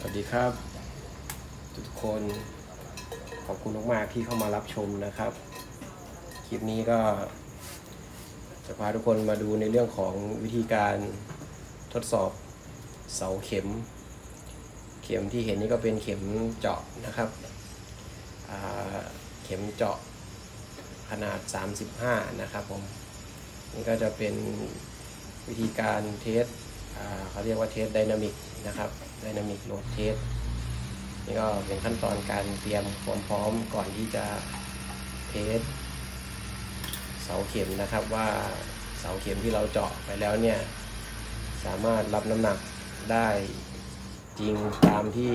สวัสดีครับ ทุกคนขอบคุณมากๆที่เข้ามารับชมนะครับ คลิปนี้ก็จะพาทุกคนมาดูในเรื่องของวิธีการทดสอบเสาเข็ม เข็มที่เห็นนี่ก็เป็นเข็มเจาะนะครับ เข็มเจาะขนาด 35 นะครับผม นี่ก็จะเป็นวิธีการเทสเขาเรียกว่าเทสไดนามิกนะครับ ดินามิกโหลดเทสนี่ก็เป็นขั้นตอนการเตรียมความพร้อมก่อนที่จะเทสเสาเข็มนะครับว่าเสาเข็มที่เราเจาะไปแล้วเนี่ย สามารถรับน้ำหนักได้จริงตามที่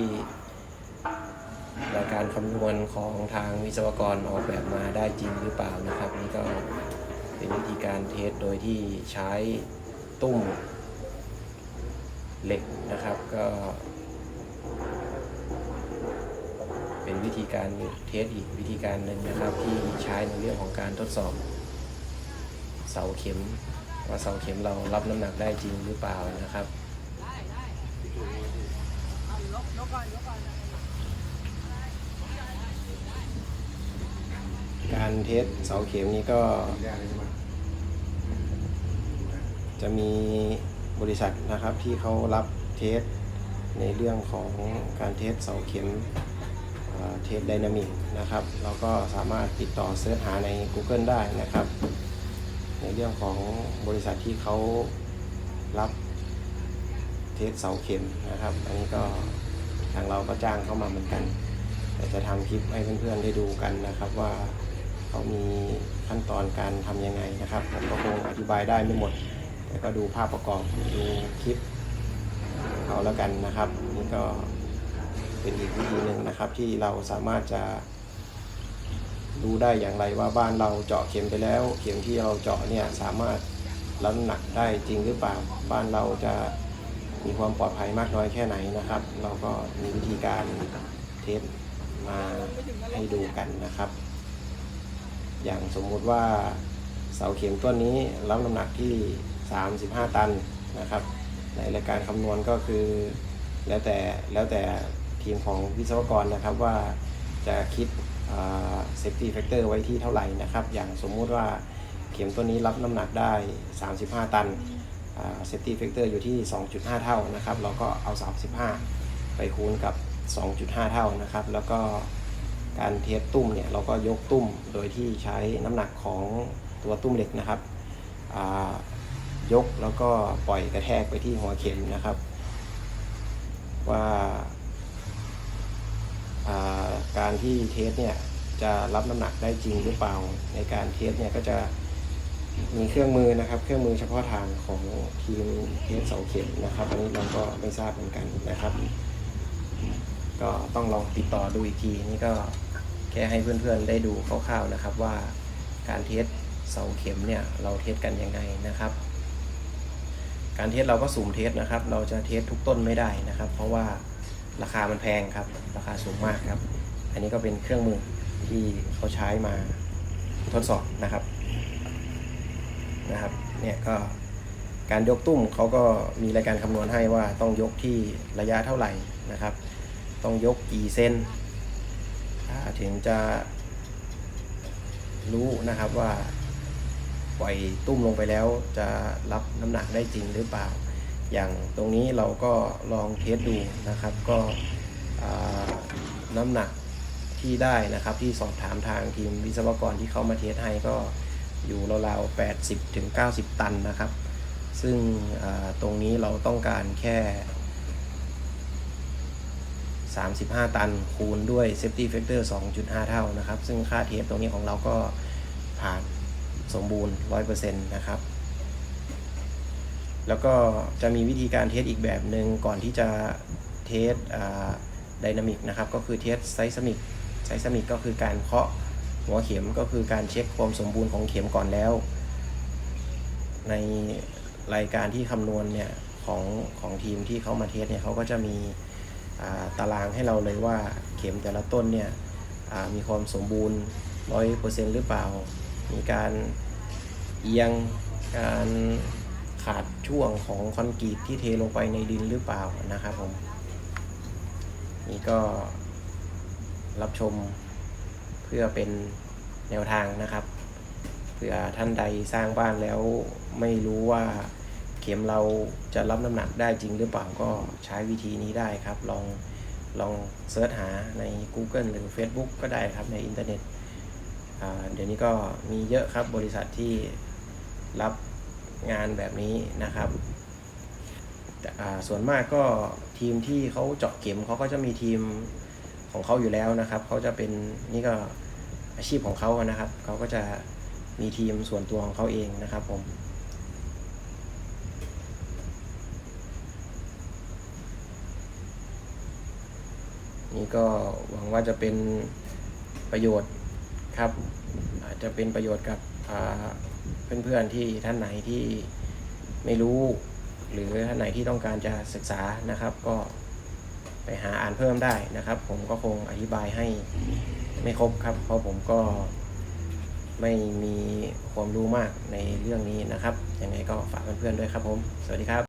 ราการคำนวณของทางวิศวกรออกแบบมาได้จริงหรือเปล่านะครับ นี่ก็เป็นวิธีการเทสโดยที่ใช้ตุ้ม เหล็กนะครับก็ เป็นวิธีการเทสอีกวิธีการหนึ่งนะครับที่ใช้ในเรื่องของการทดสอบ เสาเข็ม ว่าเสาเข็มเรารับน้ำหนักได้จริงหรือเปล่านะครับการเทสเสาเข็มนี้ก็ จะมี บริษัทนะครับที่เขารับเทสในเรื่องของการเทสเสาเข็มเทสไดนามิกนะครับเราก็สามารถติดต่อเสิร์ชหาใน Google ได้นะครับ ในเรื่องของบริษัทที่เขารับเทสเสาเข็มนะครับ อันนี้ก็ทางเราก็จ้างเข้ามาเหมือนกันแต่จะทำคลิปให้เพื่อนๆได้ดูกันนะครับว่าเขามีขั้นตอนการทำยังไงนะครับ ผมก็คงอธิบายได้ไม่หมด แต่ก็ดูภาพประกอบดูคลิปของเขาแล้วกันนะครับนี่ก็เป็นอีกวิธีหนึ่งนะครับ ที่เราสามารถจะรู้ได้อย่างไรว่าบ้านเราเจาะเข็มไปแล้ว เข็มที่เราเจาะเนี่ยสามารถรับน้ำหนักได้จริงหรือเปล่าบ้านเราจะมีความปลอดภัยมากน้อยแค่ไหนนะครับ เราก็มีวิธีการเทสมาให้ดูกันนะครับ อย่างสมมุติว่าเสาเข็มต้นนี้รับน้ำหนักที่ 35 ตันนะครับในรายการคำนวณก็คือแล้วแต่แล้วแต่ทีมของวิศวกรนะครับว่าจะคิดเซฟตี้แฟกเตอร์ไว้ที่เท่าไหร่นะครับ อย่างสมมุติว่าเข็มตัวนี้รับน้ำหนักได้ 35 ตันเซฟตี้แฟกเตอร์อยู่ที่ 2.5 เท่านะครับ เราก็เอา 35 ไปคูณกับ 2.5 เท่านะครับ แล้วก็การเทสตุ้มเนี่ยเราก็ยกตุ้มโดยที่ใช้น้ำหนักของตัวตุ้มเหล็กนะครับ ยกแล้วก็ปล่อยกระแทกไปที่หัวเข็มนะครับ ว่าาการที่เทสเนี่ยจะรับน้ำหนักได้จริงหรือเปล่า ในการเทสเนี่ยก็จะมีเครื่องมือนะครับ เครื่องมือเฉพาะทางของทีมเทสเสาเข็มนะครับ อันนี้เราก็ไม่ทราบเหมือนกันนะครับ ก็ต้องลองติดต่อดูอีกทีนี่ก็แค่ให้เพื่อนๆได้ดูคร่าวๆนะครับว่าการเทสเสาเข็มเนี่ยเราเทสกันยังไงนะครับ การเทสเราก็สุ่มเทสนะครับ เราจะเทสทุกต้นไม่ได้นะครับ เพราะว่าราคามันแพงครับ ราคาสูงมากครับ อันนี้ก็เป็นเครื่องมือที่เขาใช้มาทดสอบนะครับนะครับเนี่ยก็การยกตุ้มเขาก็มีรายการคำนวณให้ว่าต้องยกที่ระยะเท่าไหร่นะครับ ต้องยกกี่เส้นถึงจะรู้นะครับว่า ปล่อยตุ้มลงไปแล้วจะรับน้ำหนักได้จริงหรือเปล่า อย่างตรงนี้เราก็ลองเทสดูนะครับ ก็น้ำหนักที่ได้นะครับที่สอบถามทางทีมวิศวกรที่เขามาเทสให้ก็อยู่ราวๆ80ถึง90 ตันนะครับ ซึ่งตรงนี้เราต้องการแค่ 35 ตันคูณด้วย safety factor 2.5 เท่านะครับ ซึ่งค่าเทสตรงนี้ของเราก็ผ่าน สมบูรณ์ 100%นะครับ แล้วก็จะมีวิธีการเทสอีกแบบหนึ่งก่อนที่จะเทสไดนามิกนะครับ ก็คือเทสไซสมิกไซสมิกก็คือการเคาะหัวเข็มก็คือการเช็คความสมบูรณ์ของเข็มก่อนแล้ว ในรายการที่คำนวณเนี่ยของของทีมที่เขามาเทสเนี่ยเขาก็จะมีตารางให้เราเลยว่าเข็มแต่ละต้นเนี่ยมีความสมบูรณ์ร้อยเปอร์เซ็นต์หรือเปล่า มีการเอียงการขาดช่วงของคอนกรีตที่เทลงไปในดินหรือเปล่านะครับผม นี่ก็รับชมเพื่อเป็นแนวทางนะครับเผื่อท่านใดสร้างบ้านแล้วไม่รู้ว่าเข็มเราจะรับน้ำหนักได้จริงหรือเปล่าก็ใช้วิธีนี้ได้ครับ ลองลองเซิร์ชหาใน Google หรือ Facebook ก็ได้ครับในอินเทอร์เน็ต เดี๋ยวนี้ก็มีเยอะครับบริษัทที่รับงานแบบนี้นะครับ ส่วนมากก็ทีมที่เขาเจาะเข็มเขาก็จะมีทีมของเขาอยู่แล้วนะครับเขาจะเป็นนี่ก็อาชีพของเขานะครับเขาก็จะมีทีมส่วนตัวของเขาเองนะครับผมนี่ก็หวังว่าจะเป็นประโยชน์ ครับอาจจะเป็นประโยชน์กับเพื่อนๆที่ท่านไหนที่ไม่รู้ หรือท่านไหนที่ต้องการจะศึกษานะครับ ก็ไปหาอ่านเพิ่มได้นะครับ ผมก็คงอธิบายให้ไม่ครบครับ เพราะผมก็ไม่มีความรู้มากในเรื่องนี้นะครับยังไงก็ฝากเพื่อนๆด้วยครับผม สวัสดีครับ